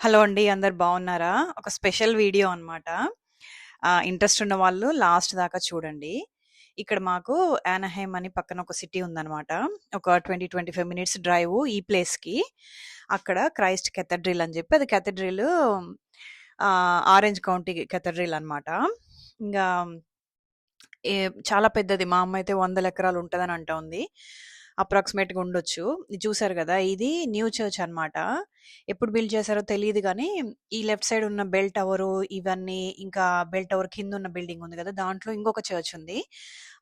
Hello అండి. అందరు బాగున్నారా ఒక స్పెషల్ వీడియో అనమాట. ఇంట్రెస్ట్ ఉన్న వాళ్ళు లాస్ట్ దాకా చూడండి. ఇక్కడ మాకు యానహైమ్ అని పక్కన ఒక సిటీ ఉందనమాట. ఒక 20, 25 మినిట్స్ డ్రైవ్ ఈ ప్లేస్‌కి. అక్కడ క్రైస్ట్ కెథడ్రిల్ అని చెప్పి అది కెథడ్రిల్ ఆరెంజ్ కౌంటీ కేథడ్రిల్ అనమాట. ఇంకా చాలా పెద్దది. మా అమ్మ అయితే వందల ఎకరాలు ఉంటుందని ఉంటదని అంటోంది. అప్రాక్సిమేట్‌గా ఉండొచ్చు. ఇది చూసారు కదా ఇది న్యూ చర్చ్ అనమాట. ఎప్పుడు బిల్డ్ చేశారో తెలియదు కానీ ఈ లెఫ్ట్ సైడ్ ఉన్న బెల్ టవరు ఇవన్నీ ఇంకా బెల్ టవర్ కింద ఉన్న బిల్డింగ్ ఉంది కదా దాంట్లో ఇంకొక చర్చ్ ఉంది.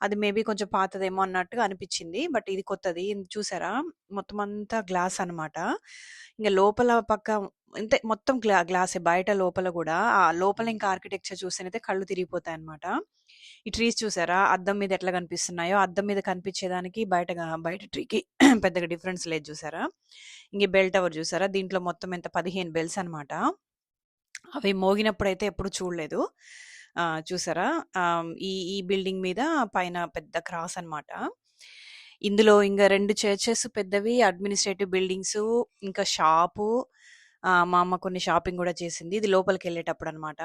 అది మేబీ కొంచెం పాతదేమో అన్నట్టుగా అనిపించింది బట్ ఇది కొత్తది. ఇది చూసారా? మొత్తం అంతా గ్లాస్ అనమాట. ఇంకా లోపల పక్క అంతే మొత్తం గ్లా గ్లాసే. బయట లోపల కూడా ఆ లోపల ఇంకా ఆర్కిటెక్చర్ చూస్తేనైతే కళ్ళు తిరిగిపోతాయి అనమాట ఈ ట్రీస్ చూసారా? అద్దం మీద ఎట్లా కనిపిస్తున్నాయో, అద్దం మీద కనిపించేదానికి బయట బయట ట్రీకి పెద్దగా డిఫరెన్స్ లేదు చూసారా? ఇంకే బెల్ టవర్ చూసారా? దీంట్లో మొత్తం ఎంత 15 బెల్స్ అనమాట. అవి మోగినప్పుడైతే ఎప్పుడు చూడలేదు. చూసారా? ఈ ఈ బిల్డింగ్ మీద పైన పెద్ద క్రాస్ అనమాట. ఇందులో ఇంకా రెండు చర్చెస్ పెద్దవి, అడ్మినిస్ట్రేటివ్ బిల్డింగ్స్ ఇంకా షాపు. మా అమ్మ కొన్ని షాపింగ్ కూడా చేసింది. ఇది లోపలికి వెళ్ళేటప్పుడు అనమాట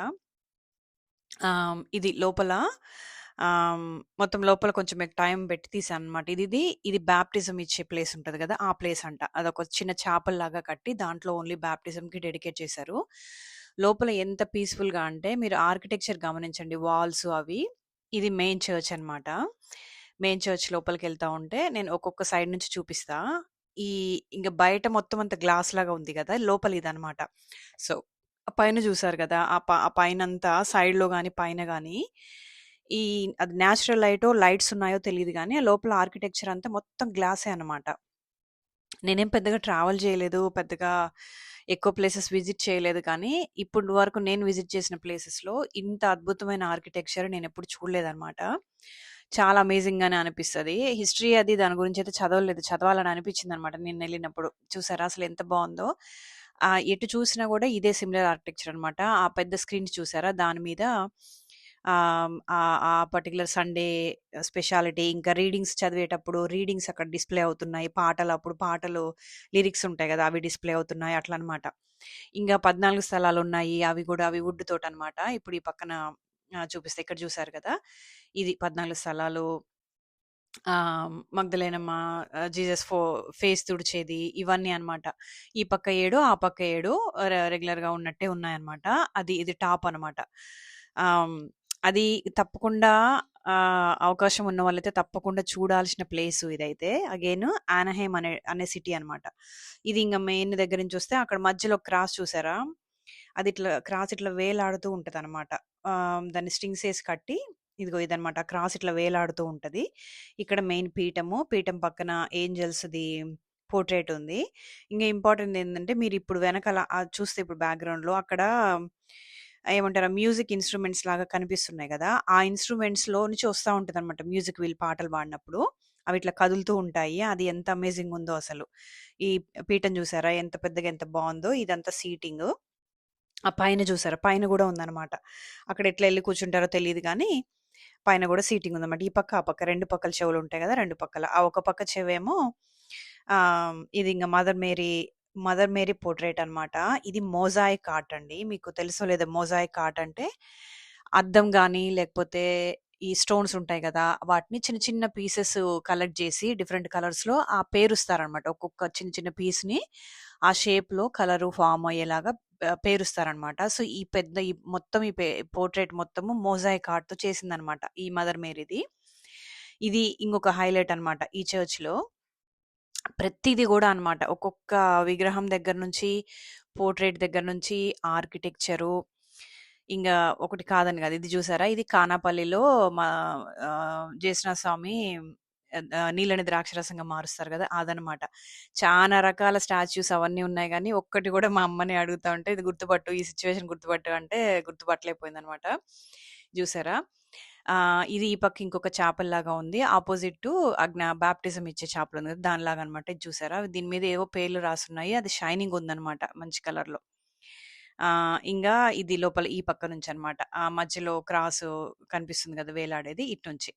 ఆహ్, ఇది లోపల ఆహ్, మొత్తం లోపల కొంచెం మీకు టైం పెట్టి తీశాననమాట. ఇది ఇది ఇది బాప్టిజం ఇచ్చే ప్లేస్ ఉంటది కదా ఆ ప్లేస్ అంట. అదొక చిన్న చేపల్లాగా కట్టి దాంట్లో ఓన్లీ బాప్టిజంకి డెడికేట్ చేశారు. లోపల ఎంత పీస్‌ఫుల్‌గా అంటే మీరు ఆర్కిటెక్చర్ గమనించండి. వాల్స్ అవి. ఇది మెయిన్ చర్చ్ అనమాట. మెయిన్ చర్చ్ లోపలికెళ్తా ఉంటే నేను ఒక్కొక్క సైడ్ నుంచి చూపిస్తా. ఈ ఇంకా బయట మొత్తం అంతా గ్లాస్‌లాగా ఉంది కదా లోపల ఇదనమాట. సో, పైన చూసారు గదా! ఆ ప ఆ పైనంతా సైడ్‌లో గాని, పైన గాని ఈ అది నేచురల్ లైటో, లైట్స్ ఉన్నాయో తెలీదు గానీ, ఆ లోపల ఆర్కిటెక్చర్ అంతా మొత్తం గ్లాసే అనమాట. నేనేం పెద్దగా ట్రావెల్ చేయలేదు. పెద్దగా ఎక్కువ ప్లేసెస్ విజిట్ చేయలేదు కానీ, ఇప్పటి వరకు నేను విజిట్ చేసిన ప్లేసెస్‌లో ఇంత అద్భుతమైన ఆర్కిటెక్చర్ నేనెప్పుడు చూడలేదనమాట. చాలా అమేజింగ్‌గానే అనిపిస్తది. హిస్టరీ అది దాని గురించి అయితే చదవలేదు. చదవాలని అనిపిచ్చిందనమాట నేనెళ్ళినప్పుడు. చూసారా అసలెంత బావుందో. ఎటు చూసినా కూడా ఇదే సిమిలర్ ఆర్కిటెక్చర్ అనమాట. ఆ పెద్ద స్క్రీన్స్ చూసారా? దాని మీద ఆ పర్టిక్యులర్ సండే స్పెషాలిటీ ఇంకా రీడింగ్స్ చదివేటప్పుడు రీడింగ్స్ అక్కడ డిస్‌ప్లే అవుతున్నాయి. పాటలు అప్పుడు పాటలు లిరిక్స్ ఉంటాయి కదా అవి డిస్‌ప్లే అవుతున్నాయి. అట్లా అనమాట. ఇంగా 14 స్థలాలున్నాయి. అవి కూడా అవి వుడ్ తోట అనమాట ఇప్పుడు ఈ పక్కన చూపిస్తే ఇక్కడ చూసారు కదా ఇది 14 స్థలాలు. ఆహ్, మగ్దలేనమ్మ, ఆహ్, జీసస్ ఫో ఫేస్ తుడిచేది ఇవన్నీ అనమాట. ఈ పక్క 7 ఆ పక్క 7 రె రెగ్యులర్‌గా ఉన్నట్టే ఉన్నాయన్నమాట. అది ఇది టాప్ అనమాట. ఆహ్, అది తప్పకుండా ఆహ్, అవకాశం ఉన్న వాళ్ళైతే తప్పకుండా చూడాల్సిన ప్లేసు ఇదైతే. అగైన్ యానహైమ్ అనే అనే సిటీ అనమాట. ఇది ఇంగ మెయిన్ దగ్గర నుంచి వస్తే అక్కడ మధ్యలో క్రాస్ చూసారా? అది ఇట్లా క్రాస్ ఇట్లా వేలాడుతూ ఉంటదనమాట. ఆహ్, దాన్ని స్ట్రింగ్స్ ఏసి కట్టి ఇదిగో ఇదనమాట. క్రాస్ ఇట్లా వేలాడుతూ ఉంటది. ఇక్కడ మెయిన్ పీఠము. పీఠం పక్కన ఏంజల్స్ది పోర్ట్రేట్ ఉంది. ఇంకా ఇంపార్టెంట్ ఏంటంటే మీరు ఇప్పుడు వెనకాల చూస్తే ఇప్పుడు బ్యాక్‌గ్రౌండ్‌లో అక్కడ ఏమంటారు? మ్యూజిక్ ఇన్‌స్ట్రుమెంట్స్ లాగా కనిపిస్తున్నాయి కదా ఆ ఇన్‌స్ట్రుమెంట్స్‌లో నుంచి వస్తూ ఉంటుంది అనమాట మ్యూజిక్ వీళ్ళు పాటలు పాడినప్పుడు. అవి ఇట్లా కదులుతూ ఉంటాయి. అది ఎంత అమేజింగ్ ఉందో అసలు. ఈ పీఠం చూసారా? ఎంత పెద్దగా ఎంత బాగుందో ఇదంతా సీటింగ్ ఆ పైన చూసారా? పైన కూడా ఉందన్నమాట అక్కడ ఎట్లా వెళ్ళి కూర్చుంటారో తెలియదు కానీ పైన కూడా సీటింగ్ ఉందన్నమాట ఈ పక్క, ఆ పక్క రెండు పక్కల చెవులు ఉంటాయి కదా రెండు పక్కల. ఆ ఒక పక్క చెవేమో ఇది ఇంకా Mother Mary, Mother Mary portrait అనమాట. ఇది మోజాయిక్ ఆర్ట్ అండి. మీకు తెలుసో లేదో మోజాయిక్ ఆర్ట్ అంటే అద్దం కానీ లేకపోతే ఈ స్టోన్స్ ఉంటాయి కదా వాటిని చిన్న చిన్న పీసెస్ కలెక్ట్ చేసి డిఫరెంట్ కలర్స్‌లో ఆ పేరుస్తారనమాట. ఒక్కొక్క చిన్న చిన్న పీస్‌ని ఆ షేప్‌లో కలరు ఫామ్ అయ్యేలాగా పేరుస్తారనమాట. సో, ఈ పెద్ద ఈ మొత్తం ఈ పే మొత్తము మొజాయిక్ ఆర్ట్‌తో చేసిందనమాట. ఈ మదర్ మేరీది. ఇది ఇంకొక హైలైట్ అనమాట ఈ చర్చ్‌లో. ప్రతిదీ కూడా అనమాట. ఒక్కొక్క విగ్రహం దగ్గర నుంచి, పోర్ట్రేట్ దగ్గర నుంచి, ఆర్కిటెక్చరు ఇంకా ఒకటి కాదని కాదు ఇది చూసారా? ఇది కానాపల్లిలో మా ఆహ్, స్వామి నీళ్ళని ద్రాక్షరసంగా మారుస్తారు కదా అదనమాట. చాలా రకాల స్టాచ్యూస్ అవన్నీ ఉన్నాయి కానీ ఒక్కటి కూడా మా అమ్మని అడుగుతా ఉంటే, "ఇది గుర్తుపట్టు. ఈ సిచ్యువేషన్ గుర్తుపట్టు" అంటే గుర్తుపట్టలేకపోయింది అనమాట చూసారా ఇది ఈ పక్క ఇంకొక చేపల్లాగా ఉంది. అపోజిట్టు అగ్న బాప్టిజం ఇచ్చే చేపలు ఉంది దానిలాగా అనమాట. చూసారా? దీని మీద ఏవో పేర్లు రాసున్నాయి. అది షైనింగ్ ఉందనమాట మంచి కలర్‌లో. ఇంకా ఇది లోపల ఈ పక్క నుంచి అనమాట ఆ మధ్యలో క్రాస్ కనిపిస్తుంది కదా వేలాడేది ఇటు నుంచి.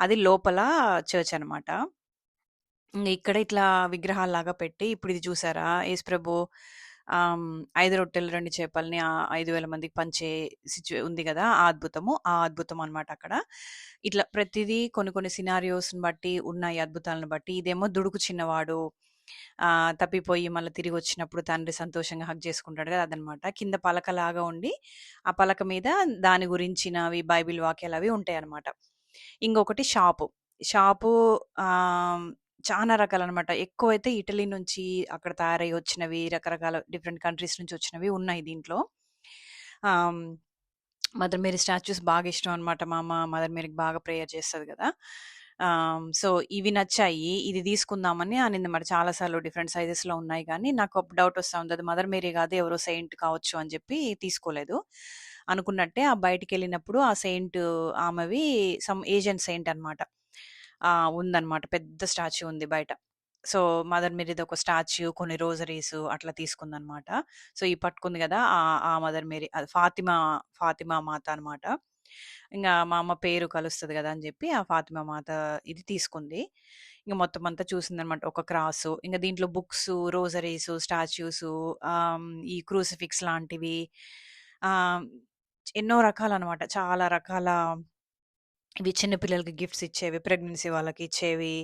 అది లోపల చర్చ్ అనమాట. ఇక్కడ ఇట్లా విగ్రహాల్లాగా పెట్టి ఇప్పుడు ఇది చూసారా? యేసుప్రభు ఐదు రొట్టెలు రెండు చేపల్ని ఐదు వేల మందికి పంచే సిచ్యు ఉంది కదా ఆ అద్భుతము. ఆ అద్భుతం అనమాట అక్కడ. ఇట్లా ప్రతిదీ కొన్ని కొన్ని సినారియోస్‌ని బట్టి ఉన్నాయి అద్భుతాలను బట్టి. ఇదేమో దుడుకు చిన్నవాడు తప్పిపోయి మళ్ళీ తిరిగి వచ్చినప్పుడు తండ్రి సంతోషంగా హక్ చేసుకుంటాడు కదా అదనమాట. కింద పలకలాగా ఉండి, ఆ పలక మీద దాని గురించినవి బైబిల్ వాకేల్ అవి ఉంటాయి అనమాట ఇంకొకటి షాపు. షాపు చాలా రకాలు అనమాట ఎక్కువైతే ఇటలీ నుంచి అక్కడ తయారై వచ్చినవి, రకరకాల డిఫరెంట్ కంట్రీస్ నుంచి వచ్చినవి ఉన్నాయి దీంట్లో. మదర్ మేరీ స్టాచ్యూస్ బాగా ఇష్టం అనమాట. మా అమ్మ మదర్ మేరీకి బాగా ప్రేయర్ చేస్తుంది కదా ఆహ్, సో, ఇవి నచ్చాయి. ఇది తీసుకుందామని అనిందన్నమాట. చాలా సార్లు డిఫరెంట్ సైజెస్‌లో ఉన్నాయి గానీ, నాకు అప్పుడు డౌట్ వస్తా ఉంది. అది మదర్ మేరీ కాదు ఎవరో సెయింట్ కావచ్చు అని చెప్పి తీసుకోలేదు. అనుకున్నట్టే ఆ బయటికెళ్ళినప్పుడు ఆ సెయింట్ ఆమెవి సమ్ ఏజియన్ సెయింట్ అనమాట. ఆ! ఉందనమాట. పెద్ద స్టాచ్యూ ఉంది బయట. సో, మదర్ మేరీది ఒక స్టాచ్యూ, కొన్ని రోజరీస్ అట్లా తీసుకుందనమాట. సో, ఈ పట్టుకుంది కదా ఆ ఆ మదర్ మేరీ అది ఫాతిమా, ఫాతిమా మాత అనమాట. ఇంకా మా అమ్మ పేరు కలుస్తుంది కదా అని చెప్పి ఆ ఫాతిమా మాత ఇది తీసుకుంది. ఇంక మొత్తం అంతా చూసిందనమాట. ఒక క్రాసు, ఇంకా దీంట్లో బుక్స్ రోజరీస్ స్టాచ్యూస్ ఈ క్రూసిఫిక్స్ లాంటివి ఎన్నో ఎన్నో రకాలనమాట. చాలా రకాల ఇవి చిన్న పిల్లలకి గిఫ్ట్స్ ఇచ్చేవి, ప్రెగ్నెన్సీ వాళ్ళకి ఇచ్చేవి,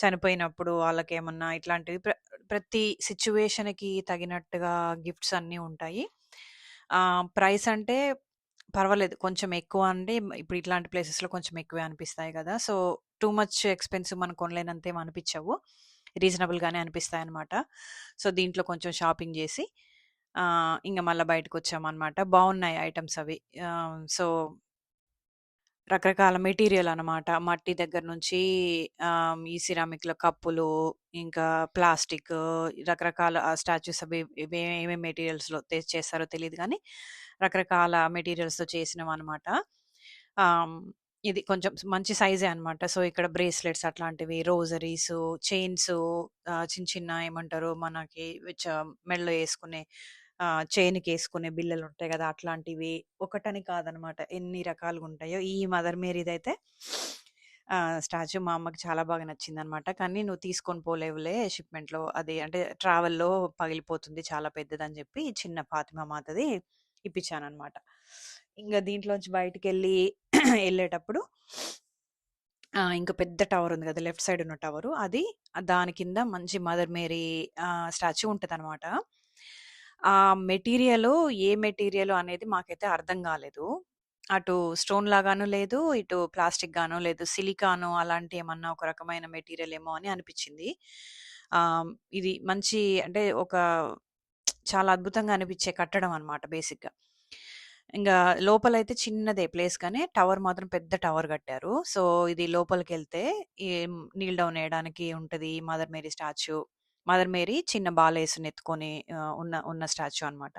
చనిపోయినప్పుడు వాళ్ళకేమన్నా ఇట్లాంటివి ప్ర ప్రతి సిచ్యువేషన్కి తగినట్టుగా గిఫ్ట్స్ అన్నీ ఉంటాయి. ప్రైస్ అంటే పర్వాలేదు. కొంచెం ఎక్కువ అంటే ఇప్పుడు ఇట్లాంటి ప్లేసెస్‌లో కొంచెం ఎక్కువే అనిపిస్తాయి కదా సో, టూ మచ్ ఎక్స్‌పెన్సివ్ మనం కొనలేనంతేమి అనిపించవు రీజనబుల్‌గానే అనిపిస్తాయి అనమాట సో, దీంట్లో కొంచెం షాపింగ్ చేసి ఇంకా మళ్ళీ బయటకు వచ్చామన్నమాట బాగున్నాయి ఐటమ్స్ అవి. సో రకరకాల మెటీరియల్ అనమాట. మట్టి దగ్గర నుంచి ఈ సిరామిక్‌లో కప్పులు, ఇంకా ప్లాస్టిక్ రకరకాల స్టాచ్యూస్ అవి ఏమేమి మెటీరియల్స్‌లో చేస్తారో తెలియదు కానీ రకరకాల మెటీరియల్స్‌తో చేసినవి అనమాట ఇది కొంచెం మంచి సైజే అనమాట. సో, ఇక్కడ బ్రేస్లెట్స్ అట్లాంటివి, రోజరీస్ చైన్స్ చిన్న చిన్న ఏమంటారు మనకి చ మెడలో చైన్కి వేసుకునే బిల్లలు బిళ్ళలుంటాయి కదా అట్లాంటివి. ఒకటని కాదనమాట. ఎన్ని రకాలుగా ఉంటాయో ఈ మదర్ మేరీదైతే స్టాచ్యూ మా అమ్మకి చాలా బాగా నచ్చిందనమాట. కానీ "నువ్వు తీసుకొని పోలేవులే షిప్‌మెంట్‌లో అది అంటే ట్రావెల్‌లో పగిలిపోతుంది చాలా పెద్దదని" చెప్పి చిన్న ఫాతిమా మాతది ఇప్పించాను అనమాట ఇంకా దీంట్లోంచి బయటికి వెళ్ళి వెళ్ళేటప్పుడు ఇంకా పెద్ద టవర్ ఉంది కదా! లెఫ్ట్ సైడ్ ఉన్న టవరు. అది దాని కింద మంచి మదర్ మేరీ స్టాచ్యూ ఉంటుంది అనమాట ఆ మెటీరియల్ ఏ మెటీరియల్ అనేది మాకైతే అర్థం కాలేదు. అటు స్టోన్ లాగాను లేదు, ఇటు ప్లాస్టిక్ గాను లేదు. సిలికాను అలాంటి ఏమన్నా ఒక రకమైన మెటీరియల్ ఏమో అని అనిపించింది ఇది మంచి అంటే ఒక చాలా అద్భుతంగా అనిపించే కట్టడం అనమాట బేసిక్‌గా. ఇంకా లోపలైతే చిన్నదే ప్లేస్ కానీ టవర్ మాత్రం పెద్ద టవర్ కట్టారు సో, ఇది లోపలికి వెళ్తే నీల్ డౌన్ వేయడానికి ఉంటుంది Mother Mary statue. Mother Mary చిన్న బాలేసుని ఎత్తుకొని ఉన్న ఉన్న స్టాచ్యూ అనమాట.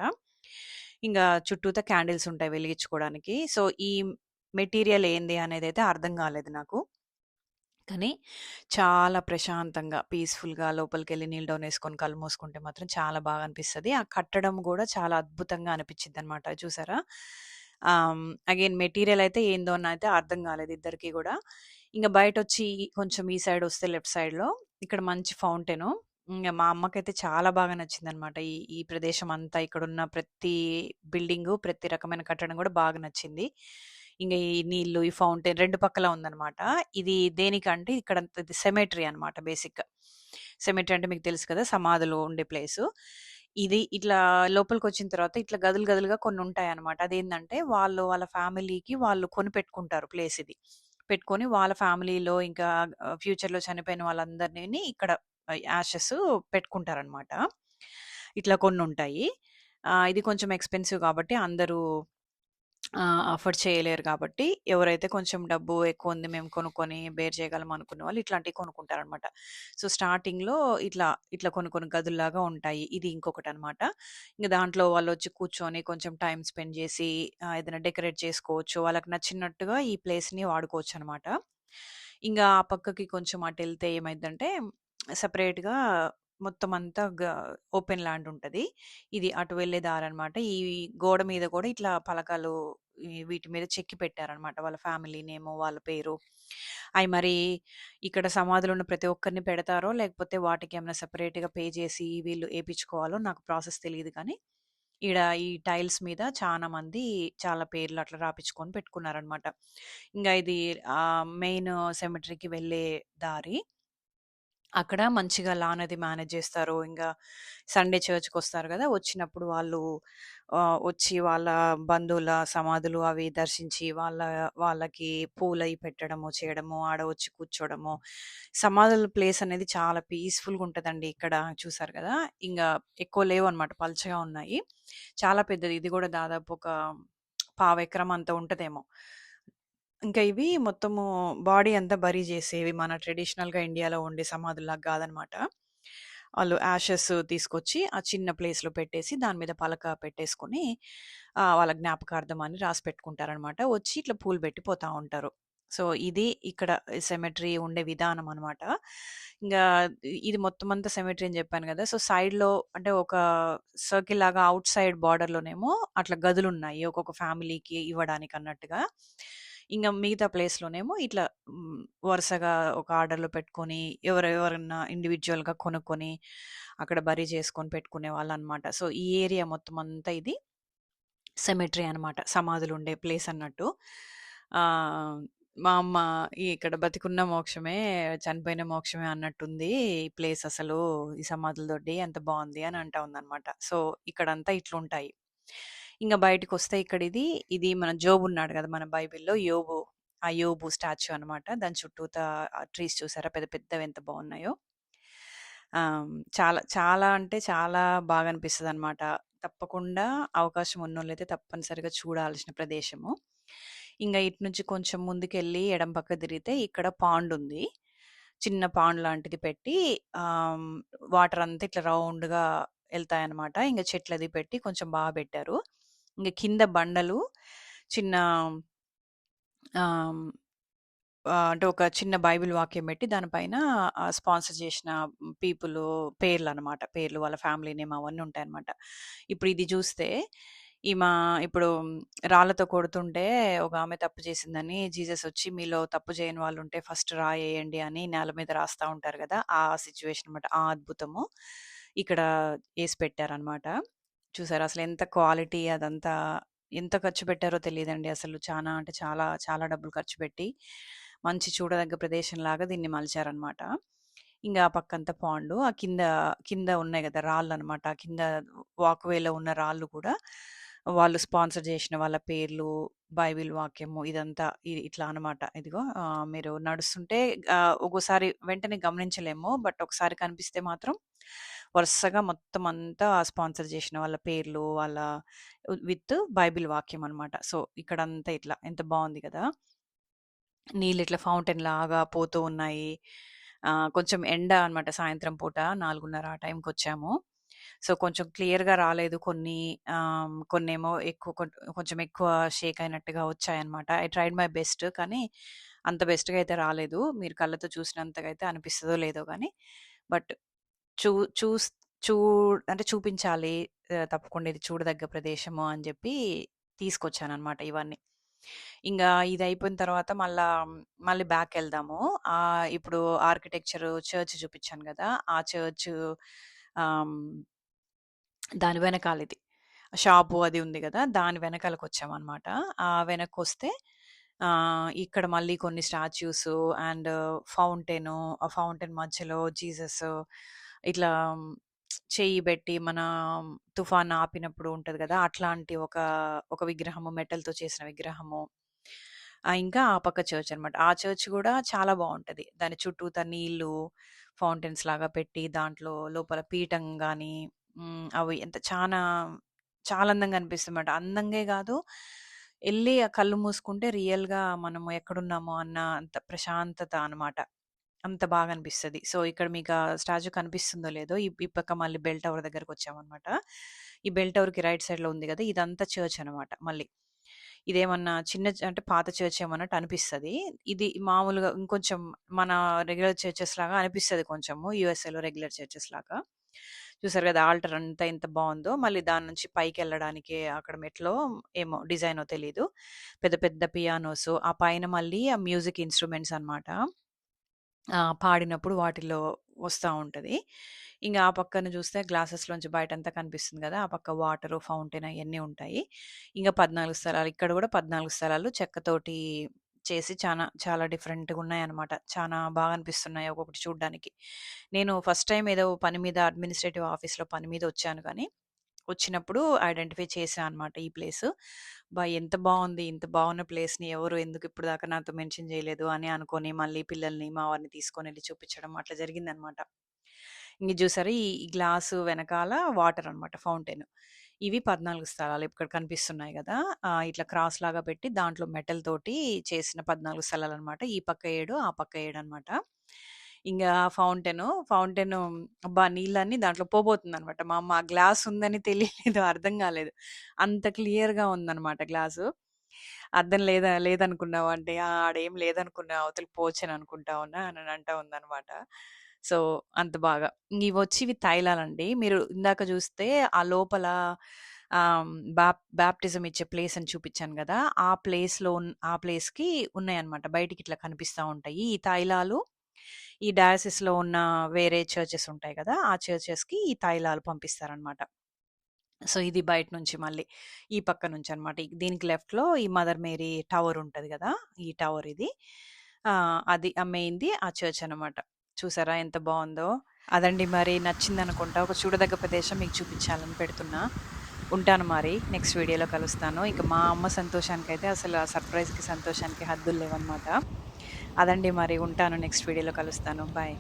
ఇంకా చుట్టూతా క్యాండిల్స్ ఉంటాయి వెలిగించుకోవడానికి. సో, ఈ మెటీరియల్ ఏంది అనేది అయితే అర్థం కాలేదు నాకు. కానీ చాలా ప్రశాంతంగా, పీస్‌ఫుల్‌గా లోపలికెళ్ళి నీళ్ళు డౌన్ వేసుకొని కళ్ళు మూసుకుంటే మాత్రం చాలా బాగా అనిపిస్తుంది ఆ కట్టడం కూడా చాలా అద్భుతంగా అనిపిచ్చిద్దనమాట. చూసారా? అగైన్ మెటీరియల్ అయితే ఏందో నయితే అర్థం గాలేదు ఇద్దరికీ ఇంకా బయట వచ్చి కొంచెం ఈ సైడ్ వస్తే లెఫ్ట్ సైడ్‌లో ఇక్కడ మంచి ఫౌంటెను. ఇంకా మా అమ్మకైతే చాలా బాగా నచ్చింది అనమాట ఈ ఈ ప్రదేశం అంతా ఇక్కడ ఉన్న ప్రతి బిల్డింగు, ప్రతి రకమైన కట్టడం కూడా బాగా నచ్చింది. ఇంకా ఈ నీళ్ళు ఈ ఫౌంటెన్ రెండు పక్కల ఉందనమాట. ఇది దేనికంటే ఇక్కడ ఇది సెమెట్రీ అనమాట బేసిక్‌గా. సెమెట్రీ అంటే మీకు తెలుసు కదా! సమాధులు ఉండే ప్లేసు. ఇది ఇట్లా లోపలికి వచ్చిన తర్వాత ఇట్లా గదులు గదులుగా కొన్ని ఉంటాయి అనమాట అదేంటంటే వాళ్ళు వాళ్ళ ఫ్యామిలీకి వాళ్ళు కొనిపెట్టుకుంటారు ప్లేస్ ఇది. పెట్టుకొని వాళ్ళ ఫ్యామిలీలో ఇంకా ఫ్యూచర్‌లో చనిపోయిన వాళ్ళందరినీ ఇక్కడ యాషెస్ పెట్టుకుంటారనమాట. ఇట్లా కొన్ని ఉంటాయి ఇది కొంచెం ఎక్స్‌పెన్సివ్ కాబట్టి అందరూ అఫోర్డ్ చేయలేరు కాబట్టి ఎవరైతే కొంచెం డబ్బు ఎక్కువ ఉంది మేము కొనుక్కొని బేర్ చేయగలం అనుకున్న వాళ్ళు ఇట్లాంటివి కొనుక్కుంటారనమాట. సో, స్టార్టింగ్‌లో ఇట్లా, ఇట్లా కొన్ని కొన్ని గదుల్లాగా ఉంటాయి. ఇది ఇంకొకటి అనమాట ఇంకా దాంట్లో వాళ్ళు వచ్చి కూర్చొని కొంచెం టైం స్పెండ్ చేసి ఏదైనా డెకరేట్ చేసుకోవచ్చు. వాళ్ళకి నచ్చినట్టుగా ఈ ప్లేస్‌ని వాడుకోవచ్చు అనమాట ఇంకా ఆ పక్కకి కొంచెం అటు వెళ్తే ఏమైందంటే సపరేట్గా మొత్తం అంతా గ ఓపెన్ ల్యాండ్ ఉంటది. ఇది అటు వెళ్ళే దారనమాట. ఈ గోడ మీద కూడా ఇట్లా పలకలు ఈ వీటి మీద చెక్కి పెట్టారనమాట. వాళ్ళ ఫ్యామిలీ నేము, వాళ్ళ పేరు. అయి మరి ఇక్కడ సమాధులున్న ప్రతి ఒక్కరిని పెడతారో, లేకపోతే వాటికేమైనా సెపరేట్‌గా పే చేసి వీళ్ళు ఏపిచ్చుకోవాలో నాకు ప్రాసెస్ తెలీదు కానీ, ఈడ ఈ టైల్స్ మీద చానా మంది చాలా పేర్లు అట్లా రాపిచ్చుకొని పెట్టుకున్నారనమాట. ఇంకా ఇది ఆహ్, మెయిన్ సెమెట్రీకి వెళ్ళే దారి. అక్కడ మంచిగా లాన్ అది మేనేజ్ చేస్తారు. ఇంకా సండే చర్చ్‌కొస్తారు కదా వచ్చినప్పుడు వాళ్ళు వచ్చి వాళ్ళ బంధువుల సమాధులు అవి దర్శించి, వాళ్ళ వాళ్ళకి పూలయి పెట్టడము, చేయడము, ఆడ వచ్చి కూర్చోవడము. సమాధుల ప్లేస్ అనేది చాలా పీస్‌ఫుల్‌గా ఉంటదండి ఇక్కడ చూసారు కదా ఇంకా ఎక్కువ లేవు అనమాట పల్చగా ఉన్నాయి. చాలా పెద్దది. ఇది కూడా దాదాపు ఒక పావెకరం అంత ఉంటదేమో. ఇంకా ఇవి మొత్తము బాడీ అంతా బరీ చేసేవి. మన ట్రెడిషనల్‌గా ఇండియాలో ఉండే సమాధుల్లాగా కాదనమాట వాళ్ళు యాషెస్ తీసుకొచ్చి ఆ చిన్న ప్లేస్‌లో పెట్టేసి దాని మీద పలక పెట్టేసుకొని ఆహ్, వాళ్ళ జ్ఞాపకార్థం అని రాసి పెట్టుకుంటారనమాట. వచ్చి ఇట్లా పూలు పెట్టి పోతా ఉంటారు. సో, ఇది ఇక్కడ సెమెట్రీ ఉండే విధానం అనమాట. ఇంగా ఇది మొత్తం అంతా సెమెట్రీ అని చెప్పాను కదా సో, సైడ్‌లో అంటే ఒక సర్కిల్ లాగా ఔట్ సైడ్ బార్డర్‌లోనేమో అట్లా గదులున్నాయి. ఒక్కొక్క ఫ్యామిలీకి ఇవ్వడానికి అన్నట్టుగా. ఇంకా మిగతా ప్లేస్‌లోనేమో ఇట్లా వరుసగా ఒక ఆర్డర్‌లో పెట్టుకొని ఎవరెవరన్నా ఇండివిజువల్గా కొనుక్కొని అక్కడ బరీ చేసుకొని పెట్టుకునే వాళ్ళమాట సో, ఈ ఏరియా మొత్తం అంతా ఇది సెమెట్రీ అనమాట. సమాధులుండే ప్లేస్ అన్నట్టు. మా అమ్మ ఇక్కడ బతికున్న మోక్షమే, చనిపోయిన మోక్షమే అన్నట్టుంది. ఈ ప్లేస్ అసలు ఈ సమాధుల దొడ్డి ఎంత బాగుంది అని అంటా ఉందన్నమాట సో, ఇక్కడంతా ఇట్లుంటాయి. ఇంకా బయటకు వస్తే ఇక్కడ ఇది ఇది మన జోబు ఉన్నాడు కదా మన బైబిల్‌లో యోబు. ఆ యోబు స్టాచ్యూ అనమాట. దాని చుట్టూతా ట్రీస్ చూసారా పెద్ద పెద్దవి ఎంత బాగున్నాయో చాలా చాలా అంటే చాలా బాగా అనిపిస్తుంది అనమాట తప్పకుండా అవకాశం ఉన్నోళ్ళైతే తప్పనిసరిగా చూడాల్సిన ప్రదేశము. ఇంకా ఇటు నుంచి కొంచెం ముందుకెళ్ళి ఎడం పక్క తిరిగితే ఇక్కడ పాండ్ ఉంది. చిన్న పాండ్ లాంటిది పెట్టి వాటర్ అంతా ఇట్లా రౌండ్‌గా ఎళ్తాయన్నమాట. ఇంకా చెట్లది పెట్టి కొంచెం బాగా పెట్టారు. ఇంకా కింద బండలు చిన్న అంటే ఒక చిన్న బైబిల్ వాక్యం పెట్టి దానిపైన స్పాన్సర్ చేసిన పీపుల్ పేర్లు అనమాట పేర్లు వాళ్ళ ఫ్యామిలీ నేమ్ అవన్నీ ఉంటాయి అనమాట ఇప్పుడు ఇది చూస్తే ఈమె ఇప్పుడు రాళ్ళతో కొడుతుంటే ఒక ఆమె తప్పు చేసిందని జీసస్ వచ్చి మీలో తప్పు చేయని వాళ్ళు ఉంటే ఫస్ట్ రాయేయండి అని నేల మీద రాస్తా ఉంటారు కదా ఆ సిచ్యువేషన్ అనమాట. ఆ అద్భుతము ఇక్కడ వేసి పెట్టారనమాట. చూసారా అసలు ఎంత క్వాలిటీ అదంతా ఎంత ఖర్చు పెట్టారో తెలియదండి అసలు చాలా అంటే చాలా చాలా డబ్బులు ఖర్చు పెట్టి మంచి చూడదగ్గ ప్రదేశంలాగా దీన్ని మలిచారనమాట. ఇంకా ఆ పక్కంతా పాండు. ఆ కింద కింద ఉన్నాయి కదా రాళ్ళనమాట. ఆ కింద వాక్‌వేలో ఉన్న రాళ్ళు కూడా వాళ్ళు స్పాన్సర్ చేసిన వాళ్ళ పేర్లు, బైబిల్ వాక్యము ఇదంతా ఇట్లా అనమాట. ఇదిగో మీరు నడుస్తుంటే ఒక్కోసారి వెంటనే గమనించలేము. బట్ ఒకసారి కనిపిస్తే మాత్రం వరుసగా మొత్తం అంతా స్పాన్సర్ చేసిన వాళ్ళ పేర్లు, వాళ్ళ విత్ బైబిల్ వాక్యం అనమాట. సో, ఇక్కడంతా ఇట్లా ఎంత బాగుంది కదా నీళ్ళు ఇట్లా ఫౌంటైన్ లాగా పోతూ ఉన్నాయి. కొంచెం ఎండ అనమాట సాయంత్రం పూట 4:30 ఆ టైంకి వచ్చాము సో, కొంచెం క్లియర్‌గా రాలేదు. కొన్ని కొన్నేమో ఎక్కువ కొంచెం ఎక్కువ షేక్ అయినట్టుగా వచ్చాయన్నమాట. ఐ ట్రైడ్ మై బెస్ట్ కానీ అంత బెస్ట్‌గా అయితే రాలేదు. మీరు కళ్ళతో చూసినంతగా అయితే అనిపిస్తుందో లేదో కానీ బట్ చూ చూస్ చూ అంటే చూపించాలి. ఆహ్, తప్పకుండా ఇది చూడదగ్గ ప్రదేశము అని జెప్పి తీసుకొచ్చాననమాట ఇవన్నీ. ఇంగా ఇది అయిపోయిన తర్వాత మళ్ళా మళ్ళీ బ్యాకెళ్దాము. ఆహ్, ఇప్పుడు ఆర్కిటెక్చర్ చర్చ్ చూపిచ్చాను గదా! ఆ చర్చ్ ఆహ్, దాని వెనకాలిది. షాపు అది ఉంది గదా! దాని వెనకాలకొచ్చామనమాట. ఆ వెనక్కొస్తే ఆహ్, ఇక్కడ మళ్ళీ కొన్ని స్టాచ్యూస్ అండ్ ఫౌంటెను ఆ ఫౌంటైన్ మధ్యలో జీసస్ ఇట్లా చెయ్యి పెట్టి మన తుఫాన్ ఆపినప్పుడు ఉంటది కదా అట్లాంటి ఒక ఒక విగ్రహము మెటల్‌తో చేసిన విగ్రహము. ఇంకా ఆ పక్క చర్చ్ అనమాట. ఆ చర్చ్ కూడా చాలా బాగుంటది దాని చుట్టూతా నీళ్ళు ఫౌంటైన్స్ లాగా పెట్టి దాంట్లో లోపల పీఠం కానీ అవి ఎంత చాలా చాలా అందంగా అనిపిస్తదన్నమాట. అందంగే కాదు వెళ్ళి ఆ కళ్ళు మూసుకుంటే రియల్‌గా మనము ఎక్కడున్నామో అన్న అంత ప్రశాంతత అనమాట. అంత బాగా అనిపిస్తది. సో, ఇక్కడ మీకు ఆ స్టాచ్యూ కనిపిస్తుందో లేదో ఈ ఈ పక్క మళ్ళీ బెల్ టవర్ దగ్గరకొచ్చామనమాట. ఈ బెల్ టవర్‌కి రైట్ సైడ్‌లో ఉంది కదా ఇదంతా చర్చ్ అనమాట మళ్ళీ. ఇదేమన్నా చిన్న అంటే పాత చర్చ్ ఏమన్నట్టు అనిపిస్తుంది అనిపిస్తది. ఇది మామూలుగా ఇంకొంచెం మన రెగ్యులర్ చర్చెస్ లాగా అనిపిస్తుంది కొంచెము. యూఎస్ఏలో రెగ్యులర్ చర్చెస్ లాగా. చూసారు కదా! ఆల్టర్ అంతా ఎంత బాగుందో మళ్ళీ దాని నుంచి పైకి వెళ్ళడానికి అక్కడ మెట్లో ఏమో డిజైనో తెలీదు. పెద్ద పెద్ద పియానోస్ ఆ పైన మళ్ళీ ఆ మ్యూజిక్ ఇన్‌స్ట్రుమెంట్స్ అన్నమాట. ఆ! పాడినప్పుడు వాటిలో వస్తా ఉంటది. ఇంకా ఆ పక్కన చూస్తే గ్లాసెస్‌లోంచి బయటంతా కనిపిస్తుంది గదా! ఆ పక్క వాటరు, ఫౌంటైన్ అయన్నీ ఉంటాయి. ఇంకా 14 స్థలాలు ఇక్కడ గూడా 14 స్థలాలు చెక్కతోటి చేసి చానా చాలా డిఫరెంట్‌గా ఉన్నాయన్నమాట. చానా బాగా అనిపిస్తున్నాయి ఒక్కొక్కటి చూడ్డానికి. నేను ఫస్ట్ టైమ్ ఏదో పని మీద అడ్మినిస్ట్రేటివ్ ఆఫీస్‌లో పని మీద వచ్చాను గానీ, వచ్చినప్పుడు ఐడెంటిఫై చేశా అన్నమాట ఈ ప్లేస్ బా ఎంత బాగుంది ఇంత బాగున్న ప్లేస్‌ని ఎవరు ఎందుకు ఇప్పటిదాకా నాతో మెన్షన్ చేయలేదు అని అనుకొని మళ్ళీ పిల్లల్ని, మా వారిని తీసుకొని వెళ్ళి చూపించడం అట్లా జరిగిందన్నమాట. ఇంగ చూసారా ఈ ఈ గ్లాసు వెనకాల వాటర్ అన్నమాట ఫౌంటైన్. ఇవి 14 స్థలాలు ఇక్కడ కనిపిస్తున్నాయి కదా ఇట్లా క్రాస్ లాగా పెట్టి దాంట్లో మెటల్ తోటి చేసిన 14 స్థలాలన్నమాట. ఈ పక్క ఏడు ఆ పక్క ఏడు అన్నమాట. ఇంకా ఫౌంటైన్ ఫౌంటైన్ అబ్బా! నీళ్ళన్నీ దాంట్లో పోబోతుందన్నమాట. మా అమ్మ ఆ గ్లాస్ ఉందని తెలియలేదు. అర్థం కాలేదు అంత క్లియర్‌గా ఉందన్నమాట గ్లాసు. అర్థం లేదా లేదనుకున్నావు అంటే, ఆడేం లేదనుకున్నా. అవతలి పోచని అనుకుంటా ఉన్నా" అని అంటా ఉందన్నమాట. సో, అంత బాగా. ఇవొచ్చి ఇవి తైలాలండి. మీరు ఇందాక చూస్తే ఆ లోపల బ్యాప్ బాప్ బాప్టిజం ఇచ్చే ప్లేస్ అని చూపించాను కదా ఆ ప్లేస్‌లో ఆ ప్లేస్‌కి ఉన్నాయన్నమాట. బయటికి ఇట్లా కనిపిస్తా ఉంటాయి. ఈ తైలాలు ఈ డయాసిస్‌లో ఉన్న వేరే చర్చెస్ ఉంటాయి కదా ఆ చర్చెస్‌కి ఈ తైలాలు పంపిస్తారనమాట సో, ఇది బయట నుంచి మళ్ళీ ఈ పక్క నుంచి అన్నమాట. దీనికి లెఫ్ట్‌లో ఈ మదర్ మేరీ టవర్ ఉంటుంది కదా ఈ టవర్ ఇది. అది ఆ ఆ చర్చ్ అనమాట చూసారా ఎంత బాగుందో అదండి మరి నచ్చింది అనుకుంటా ఒక చూడదగ్గ ప్రదేశం మీకు చూపించాలని పెడుతున్నా. ఉంటాను మరి. నెక్స్ట్ వీడియోలో కలుస్తాను. ఇక మా అమ్మ సంతోషానికైతే అసలు ఆ సర్ప్రైజ్‌కి, సంతోషానికి హద్దులు లేవన్నమాట. అదండి మరి ఉంటాను. నెక్స్ట్ వీడియోలో కలుస్తాను. బాయ్.